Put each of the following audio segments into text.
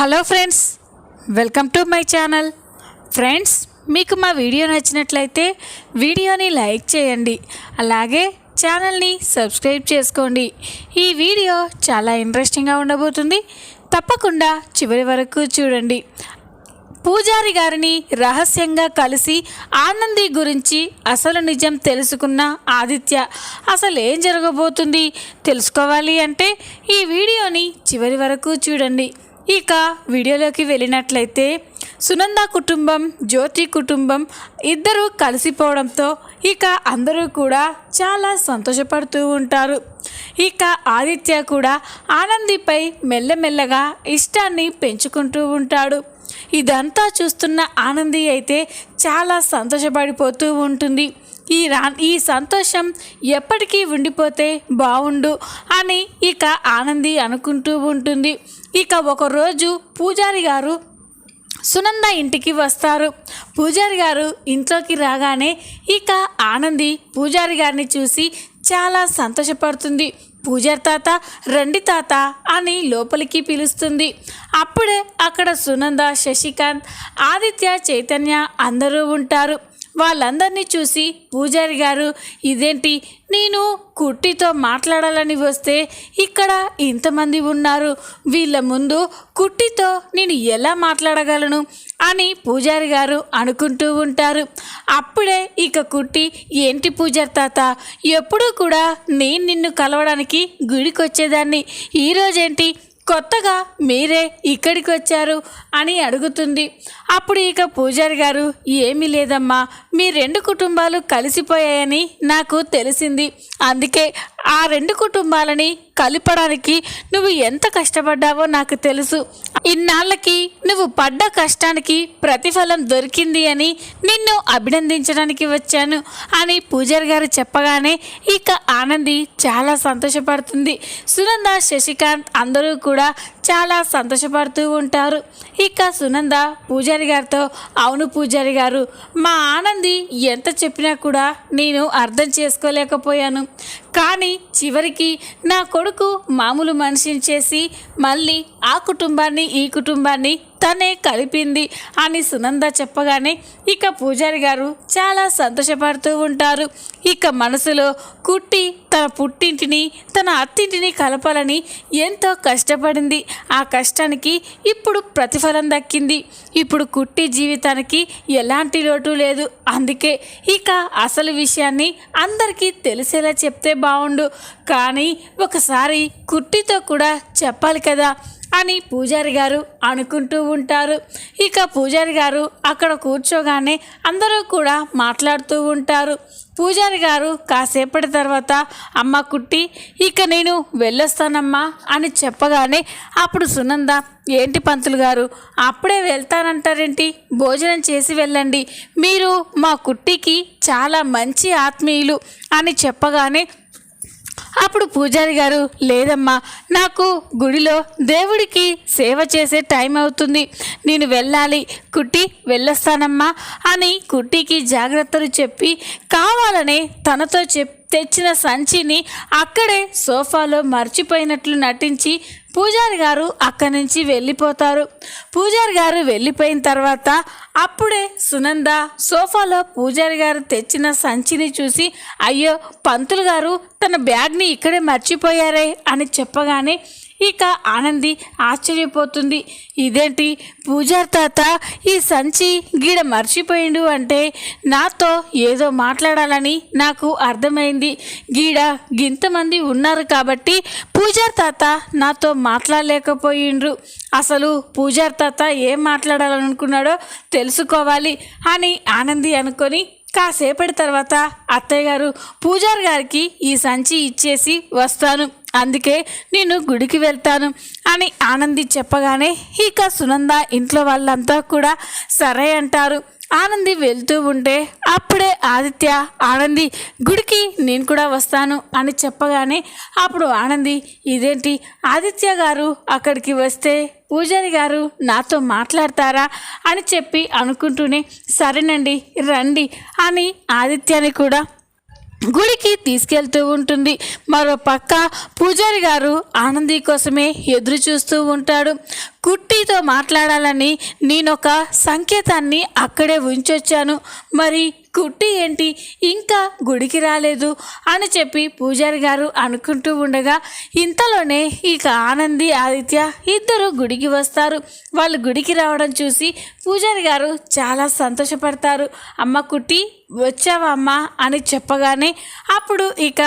Hello friends welcome to my channel. Friends మీకు మా video నచ్చినట్లయితే వీడియోని లైక్ చేయండి అలాగే ఛానల్ని సబ్స్క్రైబ్ చేసుకోండి. ఈ వీడియో చాలా ఇంట్రెస్టింగ్గా ఉండబోతుంది. తప్పకుండా చివరి వరకు చూడండి. పూజారి గారిని రహస్యంగా కలిసి ఆనంది గురించి అసలు నిజం తెలుసుకున్న ఆదిత్య అసలు ఏం జరగబోతుంది తెలుసుకోవాలి అంటే ఈ వీడియోని చివరి వరకు చూడండి. ఇక వీడియోలోకి వెళ్ళినట్లయితే సునంద కుటుంబం జ్యోతి కుటుంబం ఇద్దరూ కలిసిపోవడంతో ఇక అందరూ కూడా చాలా సంతోషపడుతూ ఉంటారు. ఇక ఆదిత్య కూడా ఆనందిపై మెల్లమెల్లగా ఇష్టాన్ని పెంచుకుంటూ ఉంటాడు. ఇదంతా చూస్తున్న ఆనంది అయితే చాలా సంతోషపడిపోతూ ఉంటుంది. ఈ రా ఈ సంతోషం ఎప్పటికీ ఉండిపోతే బాగుండు అని ఇక ఆనంది అనుకుంటూ ఉంటుంది. ఇక ఒకరోజు పూజారి గారు సునంద ఇంటికి వస్తారు. పూజారి గారు ఇంట్లోకి రాగానే ఇక ఆనంది పూజారి గారిని చూసి చాలా సంతోషపడుతుంది. పూజారి తాత రండి తాత అని లోపలికి పిలుస్తుంది. అప్పుడే అక్కడ సునంద శశికాంత్ ఆదిత్య చైతన్య అందరూ ఉంటారు. వాళ్ళందరినీ చూసి పూజారి గారు ఇదేంటి? నేను కుట్టితో మాట్లాడాలని వస్తే ఇక్కడ ఇంతమంది ఉన్నారు. వీళ్ళ ముందు కుట్టితో నేను ఎలా మాట్లాడగలను? అని పూజారి గారు అనుకుంటూ ఉంటారు. అప్పుడే ఇక కుట్టి ఏంటి పూజారి తాత? ఎప్పుడూ కూడా నేను నిన్ను కలవడానికి గుడికి వచ్చేదాన్ని ఈరోజేంటి కొత్తగా మీరే ఇక్కడికి వచ్చారు అని అడుగుతుంది. అప్పుడు ఇక పూజారి గారు ఏమీ లేదమ్మా మీ రెండు కుటుంబాలు కలిసిపోయాయని నాకు తెలిసింది. అందుకే ఆ రెండు కుటుంబాలని కలపడానికి నువ్వు ఎంత కష్టపడ్డావో నాకు తెలుసు. ఇన్నాళ్ళకి నువ్వు పడ్డ కష్టానికి ప్రతిఫలం దొరికింది అని నిన్ను అభినందించడానికి వచ్చాను అని పూజారి గారు చెప్పగానే ఇక ఆనంది చాలా సంతోషపడుతుంది. సునంద శశికాంత్ అందరూ కూడా చాలా సంతోషపడుతూ ఉంటారు. ఇక సునంద పూజారి గారితో అవును పూజారి గారు మా ఆనంది ఎంత చెప్పినా కూడా నేను అర్థం చేసుకోలేకపోయాను. కానీ చివరికి నా కొడుకు మామూలు మనిషిని చేసి మళ్ళీ ఆ కుటుంబాన్ని ఈ కుటుంబాన్ని తనే కలిపింది అని సునంద చెప్పగానే ఇక పూజారి గారు చాలా సంతోషపడుతూ ఉంటారు. ఇక మనసులో కుట్టి తన పుట్టింటిని తన అత్తింటిని కలపాలని ఎంతో కష్టపడింది. ఆ కష్టానికి ఇప్పుడు ప్రతిఫలం దక్కింది. ఇప్పుడు కుట్టి జీవితానికి ఎలాంటి లోటు లేదు. అందుకే ఇక అసలు విషయాన్ని అందరికీ తెలిసేలా చెప్తే బాగుండు కానీ ఒకసారి కుట్టితో కూడా చెప్పాలి కదా. అని పూజారి గారు అనుకుంటూ ఉంటారు. ఇక పూజారి గారు అక్కడ కూర్చోగానే అందరూ కూడా మాట్లాడుతూ ఉంటారు. పూజారి గారు కాసేపటి తర్వాత అమ్మ కుట్టి ఇక నేను వెళ్ళొస్తానమ్మా అని చెప్పగానే అప్పుడు సునంద ఏంటి పంతులు గారు అప్పుడే వెళ్తానంటారేంటి? భోజనం చేసి వెళ్ళండి. మీరు మా కుట్టికి చాలా మంచి ఆత్మీయులు అని చెప్పగానే అప్పుడు పూజారి గారు లేదమ్మా నాకు గుడిలో దేవుడికి సేవ చేసే టైం అవుతుంది. నేను వెళ్ళాలి. కుట్టి వెళ్ళొస్తానమ్మా అని కుట్టికి జాగ్రత్తలు చెప్పి కావాలనే తనతో చెప్ తెచ్చిన సంచిని అక్కడే సోఫాలో మర్చిపోయినట్లు నటించి పూజారి గారు అక్కడి నుంచి వెళ్ళిపోతారు. పూజారి గారు వెళ్ళిపోయిన తర్వాత అప్పుడే సునంద సోఫాలో పూజారి గారు తెచ్చిన సంచిని చూసి అయ్యో పంతులు గారు తన బ్యాగ్ని ఇక్కడే మర్చిపోయారే అని చెప్పగానే ఇక ఆనంది ఆశ్చర్యపోతుంది. ఇదేంటి? పూజార్ తాత ఈ సంచి గీడ మర్చిపోయిండు అంటే నాతో ఏదో మాట్లాడాలని నాకు అర్థమైంది. గీడ గింతమంది ఉన్నారు కాబట్టి పూజార్ తాత నాతో మాట్లాడలేకపోయిండ్రు. అసలు పూజార్ తాత ఏం మాట్లాడాలనుకున్నాడో తెలుసుకోవాలి అని ఆనంది అనుకొని కాసేపటి తర్వాత అత్తయ్య గారు పూజారి గారికి ఈ సంచి ఇచ్చేసి వస్తాను. అందుకే నేను గుడికి వెళ్తాను అని ఆనంది చెప్పగానే ఇక సునంద ఇంట్లో వాళ్ళంతా కూడా సరే అంటారు. ఆనంది వెళ్తూ ఉంటే అప్పుడే ఆదిత్య ఆనంది గుడికి నేను కూడా వస్తాను అని చెప్పగానే అప్పుడు ఆనంది ఇదేంటి? ఆదిత్య గారు అక్కడికి వస్తే పూజారి గారు నాతో మాట్లాడతారా? అని చెప్పి అనుకుంటూనే సరేనండి రండి అని ఆదిత్యని కూడా గుడికి తీసుకెళ్తూ ఉంటుంది. మరో పక్క పూజారి గారు ఆనంది కోసమే ఎదురు చూస్తూ ఉంటాడు. కుట్టితో మాట్లాడాలని నేనొక సంకేతాన్ని అక్కడే ఉంచొచ్చాను. మరి కుట్టి ఏంటి? ఇంకా గుడికి రాలేదు అని చెప్పి పూజారి గారు అనుకుంటూ ఉండగా ఇంతలోనే ఇక ఆనంది ఆదిత్య ఇద్దరు గుడికి వస్తారు. వాళ్ళు గుడికి రావడం చూసి పూజారి గారు చాలా సంతోషపడతారు. అమ్మ కుట్టి వచ్చావా అమ్మ? అని చెప్పగానే అప్పుడు ఇక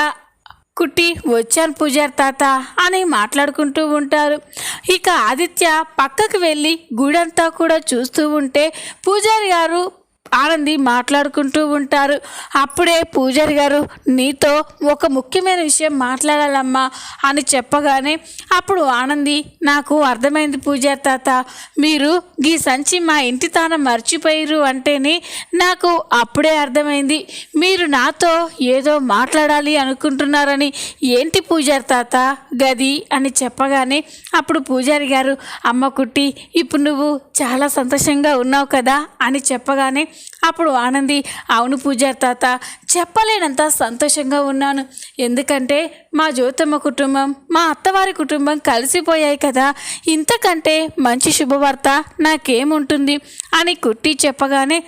కుట్టి వచ్చాను పూజారి తాత అని మాట్లాడుకుంటూ ఉంటారు. ఇక ఆదిత్య పక్కకు వెళ్ళి గుడంతా కూడా చూస్తూ ఉంటే పూజారి గారు ఆనంది మాట్లాడుకుంటూ ఉంటారు. అప్పుడే పూజారి గారు నీతో ఒక ముఖ్యమైన విషయం మాట్లాడాలమ్మా అని చెప్పగానే అప్పుడు ఆనంది నాకు అర్థమైంది పూజారి తాత. మీరు ఈ సంచి మా ఇంటి తాన మర్చిపోయారు అంటేనే నాకు అప్పుడే అర్థమైంది. మీరు నాతో ఏదో మాట్లాడాలి అనుకుంటున్నారని ఏంటి పూజారి తాత గది? అని చెప్పగానే అప్పుడు పూజారి గారు అమ్మ కుట్టి ఇప్పుడు నువ్వు చాలా సంతోషంగా ఉన్నావు కదా అని చెప్పగానే అప్పుడు ఆనంది అవును పూజారి తాత చెప్పలేనంత సంతోషంగా ఉన్నాను. ఎందుకంటే మా జ్యోతమ్మ కుటుంబం మా అత్తవారి కుటుంబం కలిసిపోయాయి కదా. ఇంతకంటే మంచి శుభవార్త నాకేముంటుంది? అని కుట్టి చెప్పగానే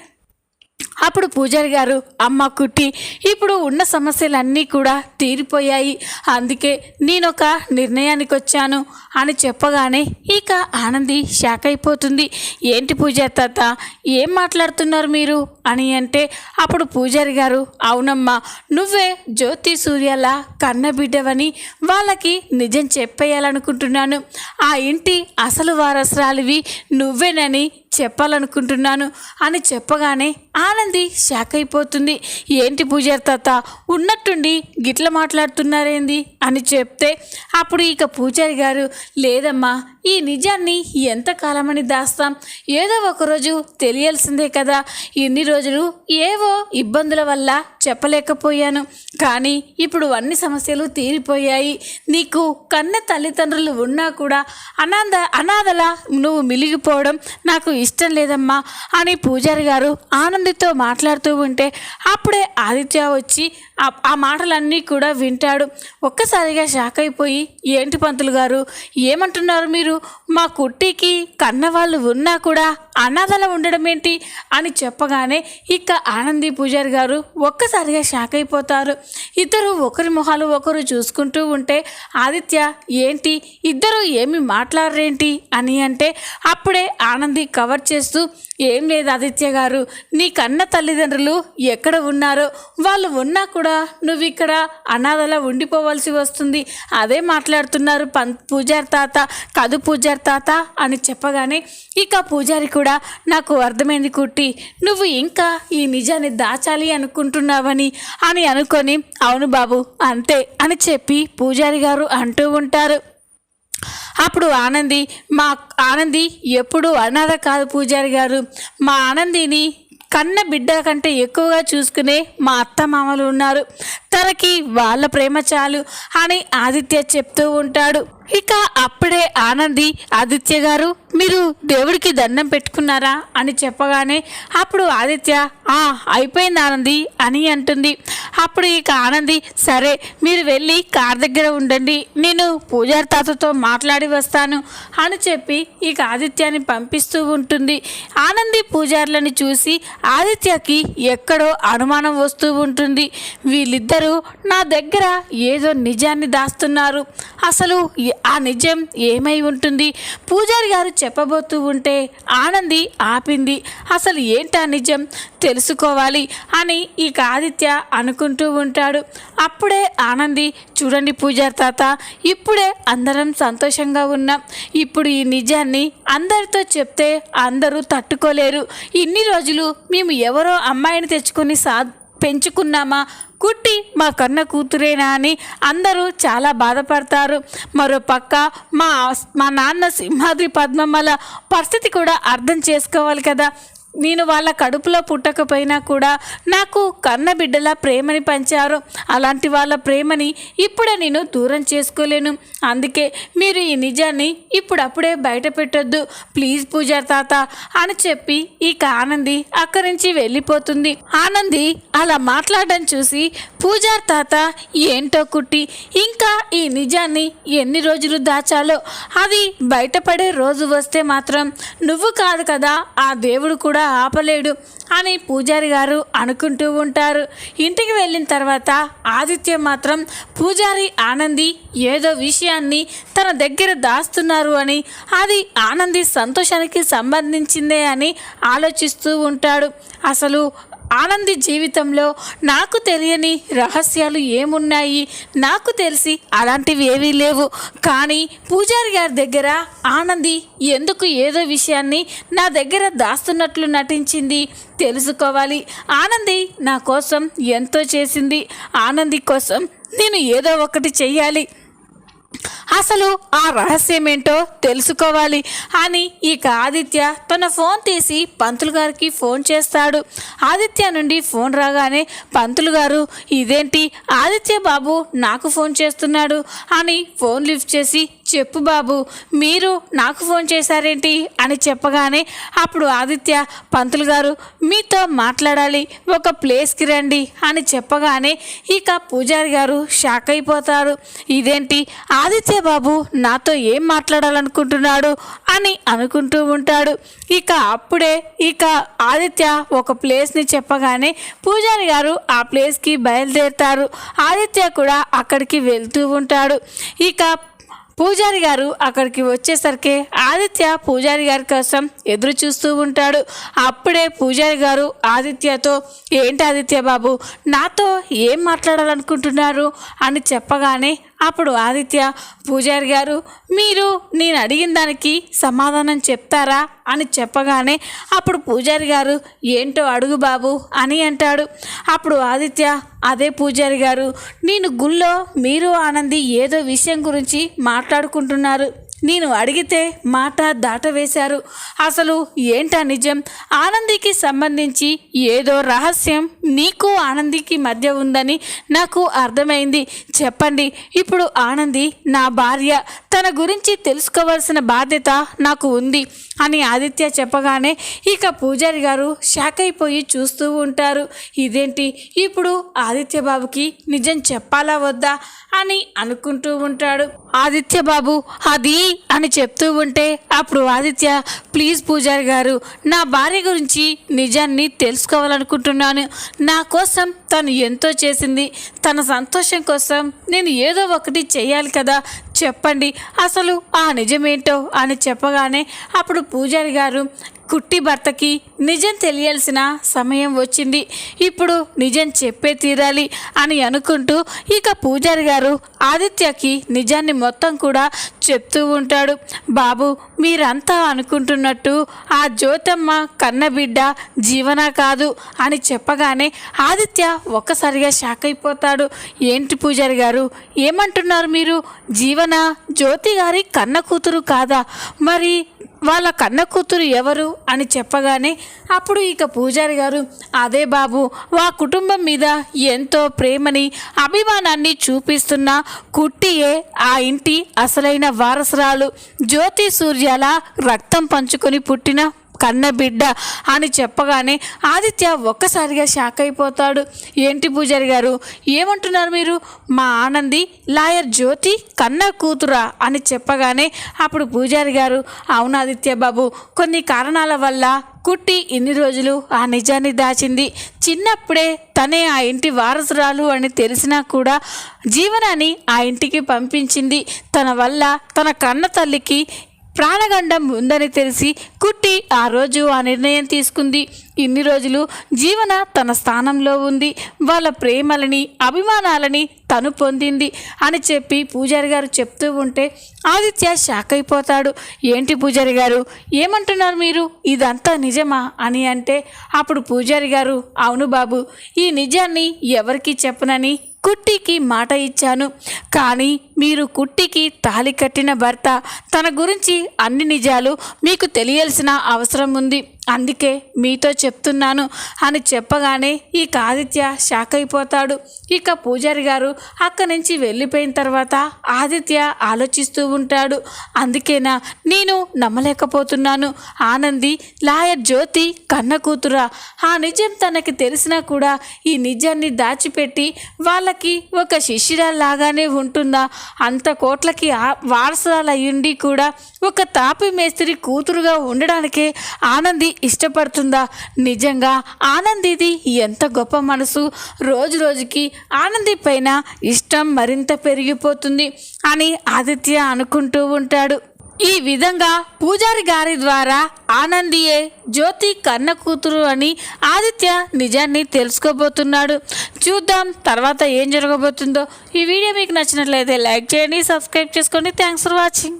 అప్పుడు పూజారి గారు అమ్మ కుట్టి ఇప్పుడు ఉన్న సమస్యలన్నీ కూడా తీరిపోయాయి. అందుకే నేనొక నిర్ణయానికి వచ్చాను అని చెప్పగానే ఇక ఆనంది షాక్ అయిపోతుంది. ఏంటి పూజారి తాత ఏం మాట్లాడుతున్నారు మీరు? అని అంటే అప్పుడు పూజారి గారు అవునమ్మా నువ్వే జ్యోతి సూర్యల కన్నబిడ్డవని వాళ్ళకి నిజం చెప్పేయాలనుకుంటున్నాను. ఆ ఇంటి అసలు వారసురాలివి నువ్వేనని చెప్పాలనుకుంటున్నాను అని చెప్పగానే ఆనంది షాక్ అయిపోతుంది. ఏంటి పూజారి తాత? ఉన్నట్టుండి గిట్ల మాట్లాడుతున్నారేంది? అని చెప్తే అప్పుడు ఇక పూజారి గారు లేదమ్మా ఈ నిజాన్ని ఎంతకాలమని దాస్తాం? ఏదో ఒకరోజు తెలియాల్సిందే కదా. ఇన్ని రోజులు ఏవో ఇబ్బందుల వల్ల చెప్పలేకపోయాను. కానీ ఇప్పుడు అన్ని సమస్యలు తీరిపోయాయి. నీకు కన్న తల్లిదండ్రులు ఉన్నా కూడా అనాథ అనాథల నువ్వు మిలిగిపోవడం నాకు ఇష్టం లేదమ్మా అని పూజారి గారు ఆనందితో మాట్లాడుతూ ఉంటే అప్పుడే ఆదిత్య వచ్చి ఆ ఆ మాటలన్నీ కూడా వింటాడు. ఒక్కసారిగా షాక్ అయిపోయి ఏంటి పంతులు గారు ఏమంటున్నారు మీరు? మా కుట్టికి కన్నవాళ్ళు ఉన్నా కూడా అనాథలా ఉండడం ఏంటి అని చెప్పగానే ఇక ఆనంది పూజారి గారు ఒక్కసారిగా షాక్ అయిపోతారు. ఇద్దరు ఒకరి మొహాలు ఒకరు చూసుకుంటూ ఉంటే ఆదిత్య ఏంటి? ఇద్దరు ఏమి మాట్లాడరేంటి? అని అంటే అప్పుడే ఆనంది కవర్ చేస్తూ ఏం లేదు ఆదిత్య గారు నీ కన్న తల్లిదండ్రులు ఎక్కడ ఉన్నారో వాళ్ళు ఉన్నా కూడా నువ్వు ఇక్కడ అనాథలా ఉండిపోవాల్సి వస్తుంది. అదే మాట్లాడుతున్నారు పం పూజారి తాత కదు పూజారి తాత అని చెప్పగానే ఇక పూజారి కూడా నాకు అర్థమైంది కుట్టి. నువ్వు ఇంకా ఈ నిజాన్ని దాచాలి అనుకుంటున్నావని అని అనుకొని అవును బాబు అంతే అని చెప్పి పూజారి గారు అంటూ ఉంటారు. అప్పుడు ఆనంది మా ఆనంది ఎప్పుడు అనాథ కాదు పూజారి గారు. మా ఆనందిని కన్న బిడ్డ కంటే ఎక్కువగా చూసుకునే మా అత్త మామలు ఉన్నారు. తనకి వాళ్ళ ప్రేమ చాలు అని ఆదిత్య చెప్తూ ఉంటాడు. ఇక అప్పుడే ఆనంది ఆదిత్య గారు మీరు దేవుడికి దండం పెట్టుకున్నారా అని చెప్పగానే అప్పుడు ఆదిత్య ఆ అయిపోయింది ఆనంది అని అంటుంది. అప్పుడు ఇక ఆనంది సరే మీరు వెళ్ళి కార్ దగ్గర ఉండండి నేను పూజారి తాతతో మాట్లాడి వస్తాను అని చెప్పి ఇక ఆదిత్యాన్ని పంపిస్తూ ఉంటుంది. ఆనంది పూజారులను చూసి ఆదిత్యకి ఎక్కడో అనుమానం వస్తూ ఉంటుంది. వీళ్ళిద్దరూ నా దగ్గర ఏదో నిజాన్ని దాస్తున్నారు. అసలు ఆ నిజం ఏమై ఉంటుంది? పూజారి గారు చెప్పబోతూ ఉంటే ఆనంది ఆపింది. అసలు ఏంటా నిజం? తెలుసుకోవాలి అని ఈ ఆదిత్య అనుకుంటూ ఉంటాడు. అప్పుడే ఆనంది చూడండి పూజారి తాత ఇప్పుడే అందరం సంతోషంగా ఉన్నాం. ఇప్పుడు ఈ నిజాన్ని అందరితో చెప్తే అందరూ తట్టుకోలేరు. ఇన్ని రోజులు మేము ఎవరో అమ్మాయిని తెచ్చుకొని సా పెంచుకున్నామా? కుట్టి మా కన్న కూతురేనా అని అందరూ చాలా బాధపడతారు. మరో పక్క మా మా నాన్న సింహాద్రి పద్మమ్మల పరిస్థితి కూడా అర్థం చేసుకోవాలి కదా. నేను వాళ్ళ కడుపులో పుట్టకపోయినా కూడా నాకు కన్న బిడ్డల ప్రేమని పంచారు. అలాంటి వాళ్ళ ప్రేమని ఇప్పుడే నేను దూరం చేసుకోలేను. అందుకే మీరు ఈ నిజాన్ని ఇప్పుడప్పుడే బయట పెట్టొద్దు ప్లీజ్ పూజారి తాత అని చెప్పి ఇక ఆనంది అక్కడి నుంచి వెళ్ళిపోతుంది. ఆనంది అలా మాట్లాడడం చూసి పూజారి తాత ఏంటో కుట్టి ఇంకా ఈ నిజాన్ని ఎన్ని రోజులు దాచాలో అది బయటపడే రోజు వస్తే మాత్రం నువ్వు కాదు కదా ఆ దేవుడు కూడా ఆపలేడు అని పూజారి గారు అనుకుంటూ ఉంటారు. ఇంటికి వెళ్ళిన తర్వాత ఆదిత్య మాత్రం పూజారి ఆనంది ఏదో విషయాన్ని తన దగ్గర దాస్తున్నారు అని అది ఆనంది సంతోషానికి సంబంధించిందే అని ఆలోచిస్తూ ఉంటాడు. అసలు ఆనంది జీవితంలో నాకు తెలియని రహస్యాలు ఏమున్నాయి? నాకు తెలిసి అలాంటివి ఏవీ లేవు. కానీ పూజారి గారి దగ్గర ఆనంది ఎందుకు ఏదో విషయాన్ని నా దగ్గర దాస్తున్నట్లు నటించింది తెలుసుకోవాలి. ఆనంది నా కోసం ఎంతో చేసింది. ఆనంది కోసం నేను ఏదో ఒకటి చెయ్యాలి. అసలు ఆ రహస్యం ఏంటో తెలుసుకోవాలి. అని ఇక ఆదిత్య తన ఫోన్ తీసి పంతులు గారికి ఫోన్ చేస్తాడు. ఆదిత్య నుండి ఫోన్ రాగానే పంతులు గారు ఇదేంటి? ఆదిత్య బాబు నాకు ఫోన్ చేస్తున్నాడు అని ఫోన్ లిఫ్ట్ చేసి చెప్పు బాబు మీరు నాకు ఫోన్ చేశారేంటి? అని చెప్పగానే అప్పుడు ఆదిత్య పంతులు గారు మీతో మాట్లాడాలి ఒక ప్లేస్కి రండి అని చెప్పగానే ఇక పూజారి గారు షాక్ అయిపోతారు. ఇదేంటి? ఆదిత్య బాబు నాతో ఏం మాట్లాడాలనుకుంటున్నాడు అని అనుకుంటూ ఉంటాడు. ఇక అప్పుడే ఇక ఆదిత్య ఒక ప్లేస్ని చెప్పగానే పూజారి గారు ఆ ప్లేస్కి బయలుదేరుతారు. ఆదిత్య కూడా అక్కడికి వెళ్తూ ఉంటాడు. ఇక పూజారి గారు అక్కడికి వచ్చేసరికి ఆదిత్య పూజారి గారి కోసం ఎదురు చూస్తూ ఉంటాడు. అప్పుడే పూజారి గారు ఆదిత్యతో ఏంటి ఆదిత్య బాబు నాతో ఏం మాట్లాడాలనుకుంటున్నారు? అని చెప్పగానే అప్పుడు ఆదిత్య పూజారి గారు మీరు నేను అడిగిన దానికి సమాధానం చెప్తారా? అని చెప్పగానే అప్పుడు పూజారి గారు ఏంటో అడుగు బాబు అని అంటాడు. అప్పుడు ఆదిత్య అదే పూజారి గారు నేను గుళ్ళో మీరు ఆనంది ఏదో విషయం గురించి మాట్లాడుకుంటున్నారు. నేను అడిగితే మాట దాటవేశారు. అసలు ఏంటా నిజం? ఆనందికి సంబంధించి ఏదో రహస్యం నీకు ఆనందికి మధ్య ఉందని నాకు అర్థమైంది. చెప్పండి ఇప్పుడు ఆనంది నా భార్య తన గురించి తెలుసుకోవాల్సిన బాధ్యత నాకు ఉంది అని ఆదిత్య చెప్పగానే ఇక పూజారి గారు షాక్ అయిపోయి చూస్తూ ఉంటారు. ఇదేంటి? ఇప్పుడు ఆదిత్య బాబుకి నిజం చెప్పాలా వద్దా? అని అనుకుంటూ ఉంటాడు. ఆదిత్య బాబు అది అని చెప్తూ ఉంటే అప్పుడు ఆదిత్య ప్లీజ్ పూజారి గారు నా భార్య గురించి నిజాన్ని తెలుసుకోవాలనుకుంటున్నాను. నా కోసం తను ఎంతో చేసింది. తన సంతోషం కోసం నేను ఏదో ఒకటి చేయాలి కదా. చెప్పండి అసలు ఆ నిజమేంటో అని చెప్పగానే అప్పుడు పూజారి గారు కుట్టి భర్తకి నిజం తెలియాల్సిన సమయం వచ్చింది. ఇప్పుడు నిజం చెప్పే తీరాలి అని అనుకుంటూ ఇక పూజారి గారు ఆదిత్యకి నిజాన్ని మొత్తం కూడా చెప్తూ ఉంటాడు. బాబు మీరంతా అనుకుంటున్నట్టు ఆ జ్యోతమ్మ కన్నబిడ్డ జీవన కాదు అని చెప్పగానే ఆదిత్య ఒక్కసారిగా షాక్ అయిపోతాడు. ఏంటి పూజారి గారు ఏమంటున్నారు మీరు? జీవన జ్యోతి గారి కన్న కూతురు కాదా? మరి వాళ్ళ కన్న కూతురు ఎవరు అని చెప్పగానే అప్పుడు ఇక పూజారి గారు అదే బాబు వా కుటుంబం మీద ఎంతో ప్రేమని అభిమానాన్ని చూపిస్తున్న కుట్టియే ఆ ఇంటి అసలైన వారసురాలు. జ్యోతి సూర్యాల రక్తం పంచుకొని పుట్టిన కన్న బిడ్డ అని చెప్పగానే ఆదిత్య ఒక్కసారిగా షాక్ అయిపోతాడు. ఏంటి పూజారి గారు? ఏమంటున్నారు మీరు? మా ఆనంది లాయర్ జ్యోతి కన్న కూతురా అని చెప్పగానే అప్పుడు పూజారి గారు అవును ఆదిత్య బాబు కొన్ని కారణాల వల్ల కుట్టి ఇన్ని రోజులు ఆ నిజాన్ని దాచింది. చిన్నప్పుడే తనే ఆ ఇంటి వారసురాలు అని తెలిసినా కూడా జీవనాన్ని ఆ ఇంటికి పంపించింది. తన వల్ల తన కన్న తల్లికి ప్రాణగండం ఉందని తెలిసి కుట్టి ఆ రోజు ఆ నిర్ణయం తీసుకుంది. ఇన్ని రోజులు జీవన తన స్థానంలో ఉంది. వాళ్ళ ప్రేమలని అభిమానాలని తను పొందింది అని చెప్పి పూజారి గారు చెప్తూ ఉంటే ఆదిత్య షాక్ అయిపోతాడు. ఏంటి పూజారి గారు? ఏమంటున్నారు మీరు? ఇదంతా నిజమా అని అంటే అప్పుడు పూజారి గారు అవును బాబు ఈ నిజాన్ని ఎవరికీ చెప్పనని కుట్టికి మాట ఇచ్చాను. కానీ మీరు కుట్టికి తాలి కట్టిన భర్త తన గురించి అన్ని నిజాలు మీకు తెలియాల్సిన అవసరం ఉంది. అందుకే మీతో చెప్తున్నాను అని చెప్పగానే ఈ ఆదిత్య షాక్ అయిపోతాడు. ఇక పూజారి గారు అక్కడి నుంచి వెళ్ళిపోయిన తర్వాత ఆదిత్య ఆలోచిస్తూ ఉంటాడు. అందుకేనా నేను నమ్మలేకపోతున్నాను. ఆనంది లాయర్ జ్యోతి కన్న కూతురా ఆ నిజం తనకి తెలిసినా కూడా ఈ నిజాన్ని దాచిపెట్టి వాళ్ళకి ఒక శిష్యురాల్లాగానే ఉంటుందా? అంత కోట్లకి ఆ- వారసురాలయ్యుండి కూడా ఒక తాపి మేస్త్రి కూతురుగా ఉండడానికే ఆనంది ఇష్టపడుతుందా? నిజంగా ఆనందిది ఎంత గొప్ప మనసు. రోజు రోజుకి ఆనంది పైన ఇష్టం మరింత పెరిగిపోతుంది అని ఆదిత్య అనుకుంటూ ఉంటాడు. ఈ విధంగా పూజారి గారి ద్వారా ఆనందియే జ్యోతి కన్న కూతురు అని ఆదిత్య నిజాన్ని తెలుసుకోబోతున్నాడు. చూద్దాం తర్వాత ఏం జరగబోతుందో. ఈ వీడియో మీకు నచ్చినట్లయితే లైక్ చేయండి సబ్స్క్రైబ్ చేసుకోండి. Thanks for watching.